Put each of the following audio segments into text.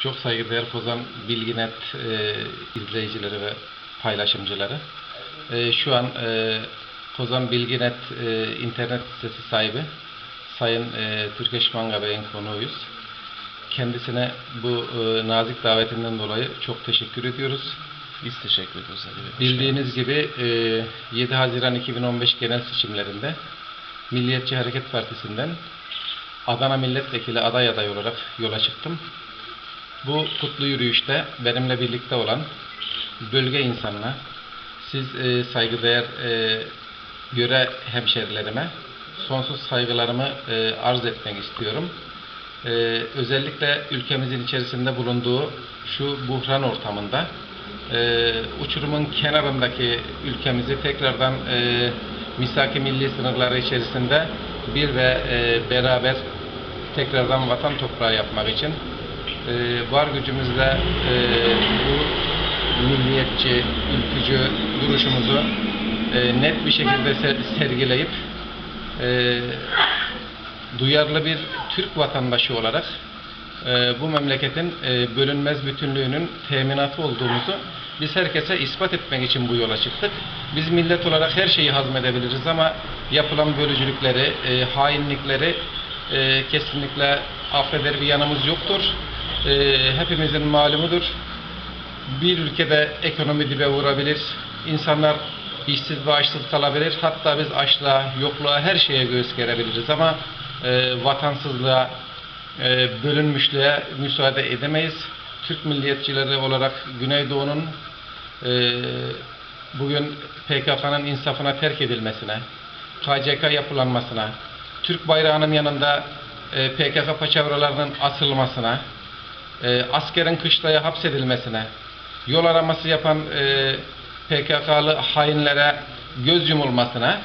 Çok saygıdeğer Kozan Bilginet e, izleyicileri ve paylaşımcıları. E, şu an e, Kozan Bilginet e, internet sitesi sahibi Sayın e, Türkeş Manga Bey'in konuğuyuz. Kendisine bu e, nazik davetinden dolayı çok teşekkür ediyoruz. Biz teşekkür ediyoruz Ali Bey. Hoş Bildiğiniz gibi e, 7 Haziran 2015 genel seçimlerinde Milliyetçi Hareket Partisi'nden Adana Milletvekili aday aday olarak yola çıktım. Bu kutlu yürüyüşte benimle birlikte olan bölge insanına, siz e, saygıdeğer e, yöre hemşerilerime sonsuz saygılarımı e, arz etmek istiyorum. E, özellikle ülkemizin içerisinde bulunduğu şu buhran ortamında e, uçurumun kenarındaki ülkemizi tekrardan e, misaki milli sınırları içerisinde bir ve e, beraber tekrardan vatan toprağı yapmak için e, var gücümüzle e, bu milliyetçi, ülkücü duruşumuzu e, net bir şekilde ser- sergileyip e, duyarlı bir Türk vatandaşı olarak e, bu memleketin e, bölünmez bütünlüğünün teminatı olduğumuzu biz herkese ispat etmek için bu yola çıktık. Biz millet olarak her şeyi hazmedebiliriz ama yapılan bölücülükleri, e, hainlikleri e, kesinlikle affeder bir yanımız yoktur. E, hepimizin malumudur. Bir ülkede ekonomi dibe vurabilir, insanlar işsiz ve açsız kalabilir. Hatta biz açlığa, yokluğa, her şeye göğüs gerebiliriz ama e, vatansızlığa, e, bölünmüşlüğe müsaade edemeyiz. Türk milliyetçileri olarak Güneydoğu'nun e, bugün PKK'nın insafına terk edilmesine, KCK yapılanmasına, Türk bayrağının yanında e, PKK paçavralarının asılmasına, e, askerin kışlaya hapsedilmesine, yol araması yapan e, PKK'lı hainlere göz yumulmasına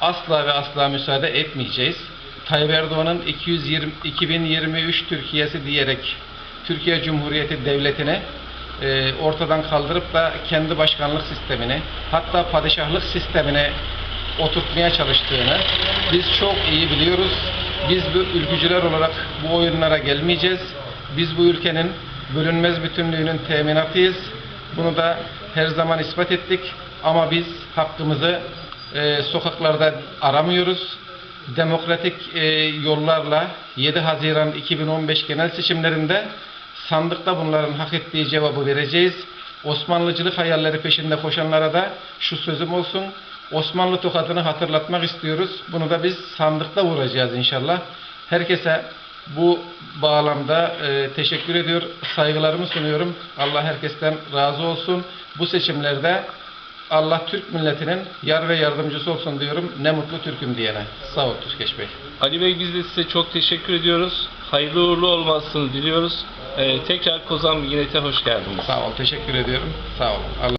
asla ve asla müsaade etmeyeceğiz. Tayyip Erdoğan'ın 220, 2023 Türkiye'si diyerek Türkiye Cumhuriyeti Devleti'ni e, ortadan kaldırıp da kendi başkanlık sistemini hatta padişahlık sistemini oturtmaya çalıştığını biz çok iyi biliyoruz. Biz bu ülkücüler olarak bu oyunlara gelmeyeceğiz. Biz bu ülkenin bölünmez bütünlüğünün teminatıyız. Bunu da her zaman ispat ettik. Ama biz hakkımızı e, sokaklarda aramıyoruz. Demokratik e, yollarla 7 Haziran 2015 genel seçimlerinde sandıkta bunların hak ettiği cevabı vereceğiz. Osmanlıcılık hayalleri peşinde koşanlara da şu sözüm olsun. Osmanlı tokadını hatırlatmak istiyoruz. Bunu da biz sandıkta vuracağız inşallah. Herkese bu bağlamda e, teşekkür ediyor, saygılarımı sunuyorum. Allah herkesten razı olsun. Bu seçimlerde Allah Türk milletinin yar ve yardımcısı olsun diyorum. Ne mutlu Türk'üm diyene. Sağ ol Türkeş Bey. Ali Bey biz de size çok teşekkür ediyoruz. Hayırlı uğurlu olmasını diliyoruz. Ee, tekrar Kozan Bilginet'e hoş geldiniz. Sağ ol, teşekkür ediyorum. Sağ ol. Allah